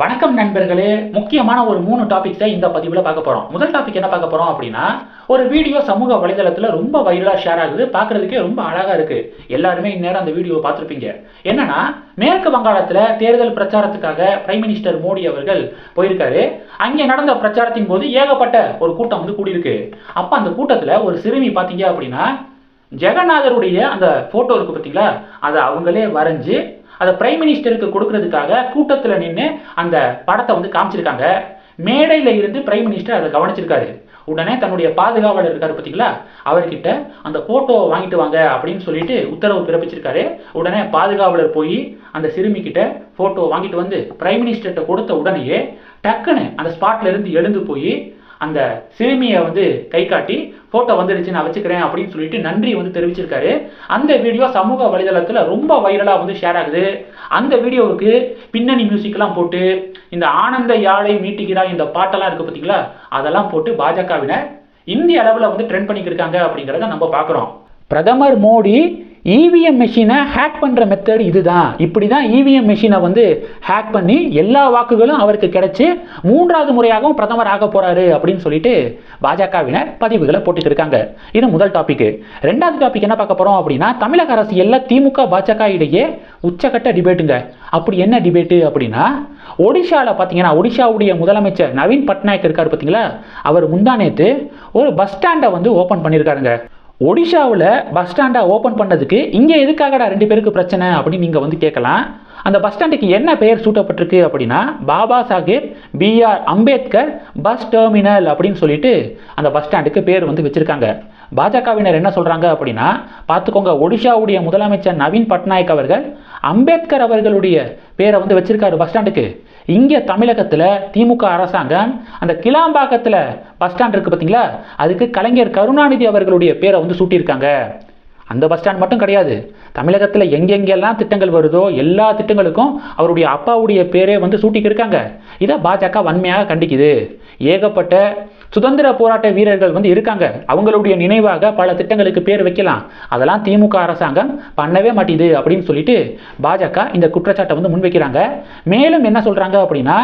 வணக்கம் நண்பர்களே முக்கியமான ஒரு மூணு டாபிக்ஸை இந்த பதிவில் பார்க்க போகிறோம் முதல் டாபிக் என்ன பார்க்க போகிறோம் அப்படின்னா ஒரு வீடியோ சமூக வலைதளத்தில் ரொம்ப வைரலாக ஷேர் ஆகுது பார்க்குறதுக்கே ரொம்ப அழகாக இருக்குது எல்லாருமே இந்நேரம் அந்த வீடியோவை பார்த்துருப்பீங்க. என்னன்னா மேற்கு வங்காளத்தில் தேர்தல் பிரச்சாரத்துக்காக பிரைம் மினிஸ்டர் மோடி அவர்கள் போயிருக்காரு. அங்கே நடந்த பிரச்சாரத்தின் போது ஏகப்பட்ட ஒரு கூட்டம் வந்து கூடியிருக்கு. அப்போ அந்த கூட்டத்தில் ஒரு சிறுமி பார்த்தீங்க அப்படின்னா ஜெகநாதருடைய அந்த ஃபோட்டோ இருக்கு பார்த்தீங்களா? அதை அவங்களே வரைஞ்சு அதை பிரைம் மினிஸ்டருக்கு கொடுக்கறதுக்காக கூட்டத்தில் நின்று அந்த படத்தை வந்து காமிச்சிருக்காங்க. மேடையில் இருந்து பிரைம் மினிஸ்டர் அதை கவனிச்சிருக்காரு. உடனே தன்னுடைய பாதுகாவலர் இருக்காரு பார்த்தீங்களா அவர்கிட்ட அந்த ஃபோட்டோவை வாங்கிட்டு வாங்க அப்படின்னு சொல்லிட்டு உத்தரவு பிறப்பிச்சிருக்காரு. உடனே பாதுகாவலர் போய் அந்த சிறுமி கிட்ட ஃபோட்டோ வாங்கிட்டு வந்து பிரைம் மினிஸ்டர்கிட்ட கொடுத்த உடனேயே டக்குன்னு அந்த ஸ்பாட்ல இருந்து எழுந்து போய் அந்த சிறுமியை வந்து கை காட்டி ஃபோட்டோ வந்துடுச்சு நான் வச்சுக்கிறேன் அப்படின்னு சொல்லிட்டு நன்றி வந்து தெரிவிச்சிருக்காரு. அந்த வீடியோ சமூக வலைதளத்தில் ரொம்ப வைரலாக வந்து ஷேர் ஆகுது. அந்த வீடியோவுக்கு பின்னணி மியூசிக்லாம் போட்டு இந்த ஆனந்த யாழை மீட்டுகிறாய் இந்த பாட்டெல்லாம் இருக்குது பார்த்தீங்களா அதெல்லாம் போட்டு பாஜகவினர் இந்திய அளவில் வந்து ட்ரெண்ட் பண்ணிக்கிருக்காங்க அப்படிங்கிறத நம்ம பார்க்குறோம் பிரதமர் மோடி இவிஎம் மெஷினை ஹேக் பண்ணுற மெத்தட் இதுதான். இப்படி தான் இவிஎம் மெஷினை வந்து ஹேக் பண்ணி எல்லா வாக்குகளும் அவருக்கு கிடைச்சி மூன்றாவது முறையாகவும் பிரதமர் ஆக போகிறாரு அப்படின்னு சொல்லிட்டு பாஜகவினர் பதிவுகளை போட்டுட்டு இருக்காங்க. இது முதல் டாபிக் ரெண்டாவது டாபிக் என்ன பார்க்க போகிறோம் அப்படின்னா தமிழக அரசியலில் திமுக பாஜக இடையே உச்சக்கட்ட டிபேட்டுங்க அப்படி என்ன டிபேட்டு அப்படின்னா ஒடிஷாவில் பார்த்தீங்கன்னா ஒடிஷாவுடைய முதலமைச்சர் நவீன் பட்நாயக் இருக்கார் பார்த்தீங்களா அவர் முந்தா நேற்று ஒரு பஸ் ஸ்டாண்டை வந்து ஓப்பன் பண்ணியிருக்காருங்க ஒடிஷாவில் பஸ் ஸ்டாண்டை ஓப்பன் பண்ணதுக்கு இங்கே எதுக்காகடா ரெண்டு பேருக்கு பிரச்சனை அப்படின்னு நீங்கள் வந்து கேட்கலாம். அந்த பஸ் ஸ்டாண்டுக்கு என்ன பெயர் சூட்டப்பட்டிருக்கு அப்படின்னா Baba Saheb BR Ambedkar bus terminal அப்படின்னு சொல்லிட்டு அந்த பஸ் ஸ்டாண்டுக்கு பேர் வந்து வச்சுருக்காங்க. பாஜகவினர் என்ன சொல்கிறாங்க அப்படின்னா பார்த்துக்கோங்க ஒடிஷாவுடைய முதலமைச்சர் நவீன் பட்நாயக் அவர்கள் அம்பேத்கர் அவர்களுடைய பேரை வந்து வச்சுருக்காரு பஸ் ஸ்டாண்டுக்கு இங்கே தமிழகத்தில் திமுக அரசாங்கம் அந்த கிளாம்பாக்கத்தில் பஸ் ஸ்டாண்ட் இருக்குது பார்த்தீங்களா அதுக்கு கலைஞர் கருணாநிதி அவர்களுடைய பேரை வந்து சூட்டியிருக்காங்க. அந்த பஸ் ஸ்டாண்ட் மட்டும் கிடையாது. தமிழகத்தில் எங்கெங்கெல்லாம் திட்டங்கள் வருதோ எல்லா திட்டங்களுக்கும் அவருடைய அப்பாவுடைய பேரே வந்து சூட்டிக்கு இருக்காங்க. இதை பாஜக வன்மையாக கண்டிக்குது. ஏகப்பட்ட சுதந்திர போராட்ட வீரர்கள் வந்து இருக்காங்க. அவங்களுடைய நினைவாக பல திட்டங்களுக்கு பேர் வைக்கலாம். அதெல்லாம் திமுக அரசாங்கம் பண்ணவே மாட்டேது அப்படின்னு சொல்லிட்டு பாஜக இந்த குற்றச்சாட்டை வந்து முன்வைக்கிறாங்க. மேலும் என்ன சொல்கிறாங்க அப்படின்னா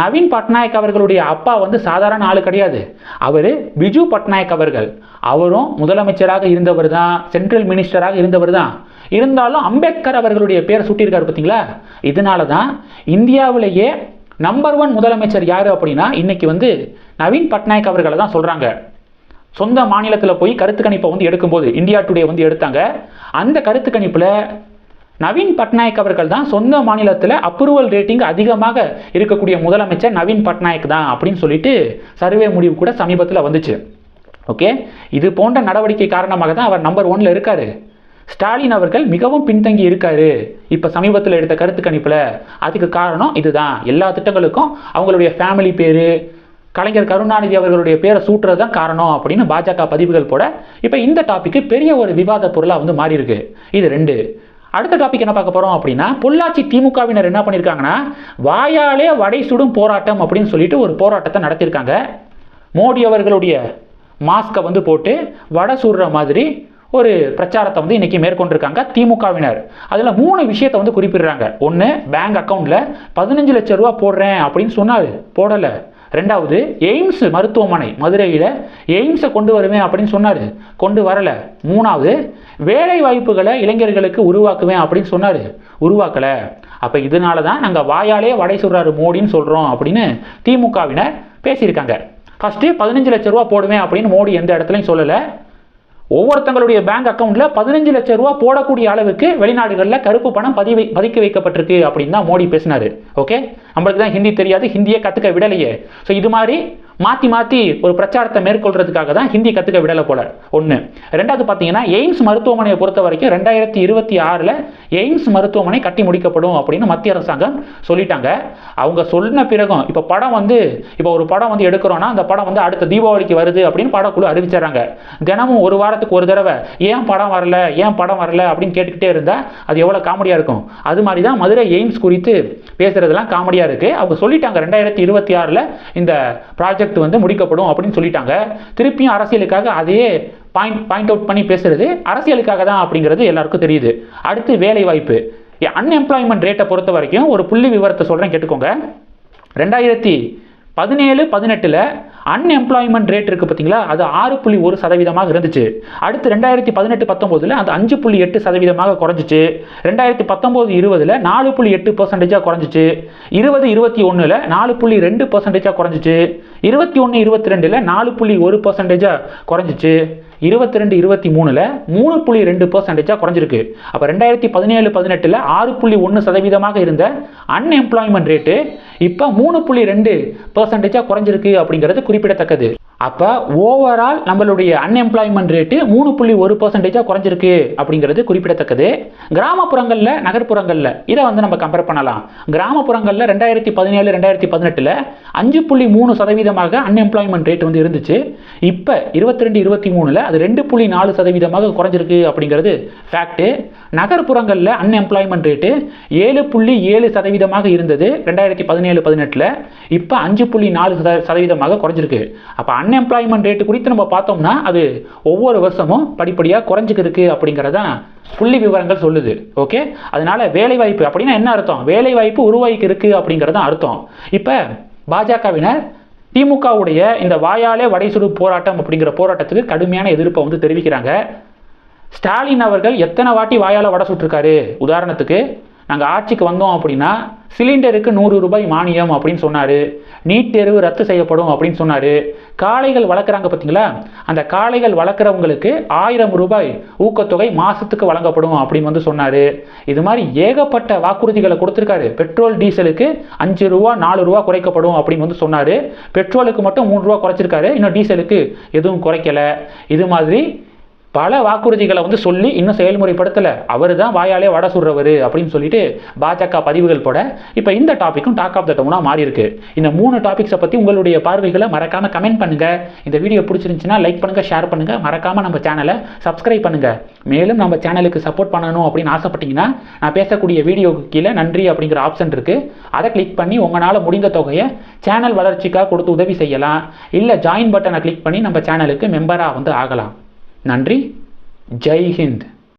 நவீன் பட்நாயக் அவர்களுடைய அப்பா வந்து சாதாரண ஆள் கிடையாது. அவர் பிஜு பட்நாயக் அவர்கள். அவரும் முதலமைச்சராக இருந்தவர் தான் சென்ட்ரல் மினிஸ்டராக இருந்தவர் தான் இருந்தாலும் அம்பேத்கர் அவர்களுடைய பேரை சுட்டியிருக்காரு பார்த்தீங்களா? இதனால தான் இந்தியாவிலேயே நம்பர் ஒன் முதலமைச்சர் யார் அப்படின்னா இன்னைக்கு வந்து நவீன் பட்நாயக் அவர்களை தான் சொல்கிறாங்க சொந்த மாநிலத்தில் போய் கருத்து கணிப்பை வந்து எடுக்கும்போது இந்தியா டுடே வந்து எடுத்தாங்க. அந்த கருத்து கணிப்பில் நவீன் பட்நாயக் அவர்கள் தான் சொந்த மாநிலத்தில் அப்ரூவல் ரேட்டிங் அதிகமாக இருக்கக்கூடிய முதலமைச்சர் நவீன் பட்நாயக் தான் அப்படின்னு சொல்லிட்டு சர்வே முடிவு கூட சமீபத்தில் வந்துச்சு. ஓகே இது போன்ற நடவடிக்கை காரணமாக தான் அவர் நம்பர் ஒன்ல இருக்காரு. ஸ்டாலின் அவர்கள் மிகவும் பின்தங்கி இருக்காரு. இப்போ சமீபத்தில் எடுத்த கருத்து கணிப்பில் அதுக்கு காரணம் இதுதான். எல்லா திட்டங்களுக்கும் அவங்களுடைய ஃபேமிலி பேர் கலைஞர் கருணாநிதி அவர்களுடைய பேரை சூட்டுறது தான் காரணம் அப்படின்னு பாஜக பதிவுகள் போட இப்போ இந்த டாபிக்கு பெரிய ஒரு விவாத பொருளாக வந்து மாறி இருக்கு இது ரெண்டு. அடுத்த டாபிக் என்ன பார்க்க போகிறோம் அப்படின்னா பொள்ளாச்சி திமுகவினர் என்ன பண்ணியிருக்காங்கன்னா வாயாலே வடை சுடும் போராட்டம் அப்படின்னு சொல்லிட்டு ஒரு போராட்டத்தை நடத்தியிருக்காங்க. மோடி அவர்களுடைய மாஸ்கை வந்து போட்டு வடை சுடுற மாதிரி ஒரு பிரச்சாரத்தை வந்து இன்றைக்கி மேற்கொண்டிருக்காங்க திமுகவினர். அதில் மூணு விஷயத்தை வந்து குறிப்பிடுறாங்க. ஒன்று பேங்க் அக்கௌண்ட்டில் பதினஞ்சு லட்சம் ரூபா போடுறேன் அப்படின்னு சொன்னார். போடலை. ரெண்டாவது எய்ம்ஸ் மருத்துவமனை மதுரையில் எய்ம்ஸை கொண்டு வருவேன் அப்படின்னு சொன்னார். கொண்டு வரலை. மூணாவது வேலை வாய்ப்புகளை இளைஞர்களுக்கு உருவாக்குவேன் அப்படின்னு சொன்னார். உருவாக்கலை. அப்போ இதனால தான் நாங்கள் வாயாலே வடை சொல்கிறாரு மோடின்னு சொல்கிறோம் அப்படின்னு திமுகவினர் பேசியிருக்காங்க. ஃபஸ்ட்டு பதினஞ்சு லட்ச ரூபா போடுவேன் அப்படின்னு மோடி எந்த இடத்துலையும் சொல்லலை. ஒவ்வொருத்தங்களுடைய பேங்க் அக்கௌண்ட்டில் பதினஞ்சு லட்சம் ரூபா போடக்கூடிய அளவுக்கு வெளிநாடுகளில் கருப்பு பணம் பதிவை பதுக்கி வைக்கப்பட்டிருக்கு அப்படின்னு தான் மோடி பேசினார். ஓகே நம்மளுக்கு தான் ஹிந்தி தெரியாது ஹிந்தியை கற்றுக்க விடலையே. ஸோ இது மாதிரி மாற்றி மாற்றி ஒரு பிரச்சாரத்தை மேற்கொள்றதுக்காக தான் ஹிந்தி கற்றுக்க விடலை போல. ஒன்று ரெண்டாவது பார்த்தீங்கன்னா எய்ம்ஸ் மருத்துவமனையை பொறுத்த வரைக்கும் ரெண்டாயிரத்தி இருபத்தி ஆறில் எய்ம்ஸ் மருத்துவமனை கட்டி முடிக்கப்படும் அப்படின்னு மத்திய அரசாங்கம் சொல்லிட்டாங்க. அவங்க சொன்ன பிறகும் இப்போ படம் வந்து இப்போ ஒரு படம் வந்து எடுக்கிறோன்னா அந்த படம் வந்து அடுத்த தீபாவளிக்கு வருது அப்படின்னு படக்குழு அறிவிச்சிடறாங்க தினமும் ஒரு வாரத்துக்கு ஒரு தடவை ஏன் படம் வரல ஏன் படம் வரல அப்படின்னு கேட்டுக்கிட்டே இருந்தால் அது எவ்வளோ காமெடியாக இருக்கும்? அது மாதிரி தான் மதுரை எய்ம்ஸ் குறித்து பேசுகிறதெல்லாம் காமெடியாக இருக்குது அவங்க சொல்லிட்டாங்க ரெண்டாயிரத்தி இருபத்தி ஆறில் இந்த ப்ராஜெக்ட் வந்து முடிக்கப்படும் அப்படின்னு சொல்லிட்டாங்க. திருப்பியும் அரசியலுக்காக அதே பாயிண்ட் பாயிண்ட் அவுட் பண்ணி பேசுறது அரசியலுக்காக தான் அப்படிங்கிறது எல்லாருக்கும் தெரியுது. அடுத்து வேலை வாய்ப்பு அன்எம்ப்ளாய்மெண்ட் ரேட்டை பொறுத்த வரைக்கும் ஒரு புள்ளி விவரத்தை சொல்கிறேன் கேட்டுக்கோங்க. ரெண்டாயிரத்தி பதினேழு பதினெட்டில் அன்எம்ப்ளாய்மெண்ட் ரேட் இருக்குது பார்த்தீங்களா? அது ஆறு புள்ளி ஒரு சதவீதமாக இருந்துச்சு. அடுத்து ரெண்டாயிரத்தி பதினெட்டு பத்தொம்போதில் அது அஞ்சு புள்ளி எட்டு சதவீதமாக குறைஞ்சிச்சு. ரெண்டாயிரத்தி பத்தொம்போது இருபதில் நாலு புள்ளி எட்டு பர்சன்டேஜாக குறைஞ்சிச்சு. இருபது இருபத்தி ஒன்றில் நாலு புள்ளி ரெண்டு பர்சன்டேஜாக குறைஞ்சிச்சு. இருபத்தி ஒன்று இருபத்தி ரெண்டில் நாலு புள்ளி ஒரு பர்சன்டேஜாக குறைஞ்சிச்சு. இருபத்தி ரெண்டு இருபத்தி மூணில் மூணு புள்ளி ரெண்டு பர்சன்டேஜாக குறைஞ்சிருக்கு. அப்போ ரெண்டாயிரத்தி பதினேழு பதினெட்டில் ஆறு புள்ளி ஒன்று சதவீதமாக இருந்த அன்எம்ப்ளாய்மெண்ட் ரேட்டு இப்போ மூணு புள்ளி ரெண்டு பர்சன்டேஜாக குறைஞ்சிருக்கு அப்படிங்கிறது குறிப்பிடத்தக்கது. அப்போ ஓவரால் நம்மளுடைய அன்எம்ப்ளாய்மெண்ட் ரேட்டு மூணு புள்ளி ஒரு பர்சன்டேஜாக குறைஞ்சிருக்கு அப்படிங்கிறது குறிப்பிடத்தக்கது. கிராமப்புறங்களில் நகர்ப்புறங்களில் இதை வந்து நம்ம கம்பேர் பண்ணலாம். கிராமப்புறங்களில் ரெண்டாயிரத்தி பதினேழு ரெண்டாயிரத்தி பதினெட்டில் அஞ்சு புள்ளி மூணு சதவீதமாக அன்எம்ப்ளாய்மெண்ட் ரேட் வந்து இருந்துச்சு. இப்போ இருபத்தி ரெண்டு இருபத்தி மூணில் அது ரெண்டு புள்ளி நாலு சதவீதமாக குறைஞ்சிருக்கு அப்படிங்கிறது ஃபேக்ட்டு நகர்ப்புறங்களில் அன்எம்ப்ளாய்மெண்ட் ரேட்டு ஏழு புள்ளி ஏழு சதவீதமாக இருந்தது ரெண்டாயிரத்தி பதினேழு பதினெட்டில். இப்போ அஞ்சு புள்ளி நாலு சத சதவீதமாக குறைஞ்சிருக்கு. அப்போ அன் அன்எம்ப்ளாய்மெண்ட் ரேட்டு குறித்து நம்ம பார்த்தோம்னா அது ஒவ்வொரு வருஷமும் படிப்படியாக குறைஞ்சிக்கிருக்கு அப்படிங்கிறதான் புள்ளி விவரங்கள் சொல்லுது. ஓகே அதனால வேலைவாய்ப்பு அப்படின்னா என்ன அர்த்தம்? வேலைவாய்ப்பு உருவாக்கி இருக்கு அப்படிங்கிறது தான் அர்த்தம். இப்போ பாஜகவினர் திமுகவுடைய இந்த வாயாலே வடைசுடு போராட்டம் அப்படிங்கிற போராட்டத்துக்கு கடுமையான எதிர்ப்பை வந்து தெரிவிக்கிறாங்க. ஸ்டாலின் அவர்கள் எத்தனை வாட்டி வாயால் வடை சுட்டிருக்காரு? உதாரணத்துக்கு நாங்கள் ஆட்சிக்கு வந்தோம் அப்படின்னா சிலிண்டருக்கு நூறு ரூபாய் மானியம் அப்படின்னு சொன்னார். நீட் தேர்வு ரத்து செய்யப்படும் அப்படின்னு சொன்னார். காளைகள் வளர்க்குறாங்க பார்த்தீங்களா அந்த காளைகள் வளர்க்குறவங்களுக்கு ஆயிரம் ரூபாய் ஊக்கத்தொகை மாதத்துக்கு வழங்கப்படும் அப்படின்னு வந்து சொன்னார். இது மாதிரி ஏகப்பட்ட வாக்குறுதிகளை கொடுத்துருக்காரு. பெட்ரோல் டீசலுக்கு அஞ்சு ரூபா நாலு ரூபா குறைக்கப்படும் அப்படின்னு வந்து சொன்னார். பெட்ரோலுக்கு மட்டும் மூணு ரூபா குறைச்சிருக்காரு. இன்னும் டீசலுக்கு எதுவும் குறைக்கல. இது மாதிரி பல வாக்குறுதிகளை வந்து சொல்லி இன்னும் செயல்முறைப்படுத்தலை. அவர் தான் வாயாலே வடை சுடுறவர் அப்படின்னு சொல்லிட்டு பாஜக பதிவுகள் போட இப்போ இந்த டாப்பிக்கும் டாக் ஆஃப் த டவுனாக மாறி இருக்கு இந்த மூணு டாபிக்ஸை பற்றி உங்களுடைய பார்வைகளை மறக்காமல் கமெண்ட் பண்ணுங்கள் இந்த வீடியோ பிடிச்சிருந்துச்சுன்னா லைக் பண்ணுங்கள் ஷேர் பண்ணுங்கள் மறக்காமல் நம்ம சேனலை சப்ஸ்கிரைப் பண்ணுங்கள் மேலும் நம்ம சேனலுக்கு சப்போர்ட் பண்ணணும் அப்படின்னு ஆசைப்பட்டீங்கன்னா நான் பேசக்கூடிய வீடியோக்கு கீழே நன்றி அப்படிங்கிற ஆப்ஷன் இருக்குது அதை கிளிக் பண்ணி உங்களால் முடிந்த தொகையை சேனல் வளர்ச்சிக்காக கொடுத்து உதவி செய்யலாம். இல்லை ஜாயின் பட்டனை கிளிக் பண்ணி நம்ம சேனலுக்கு மெம்பராக வந்து ஆகலாம். நன்றி. ஜெய் ஹிந்த்.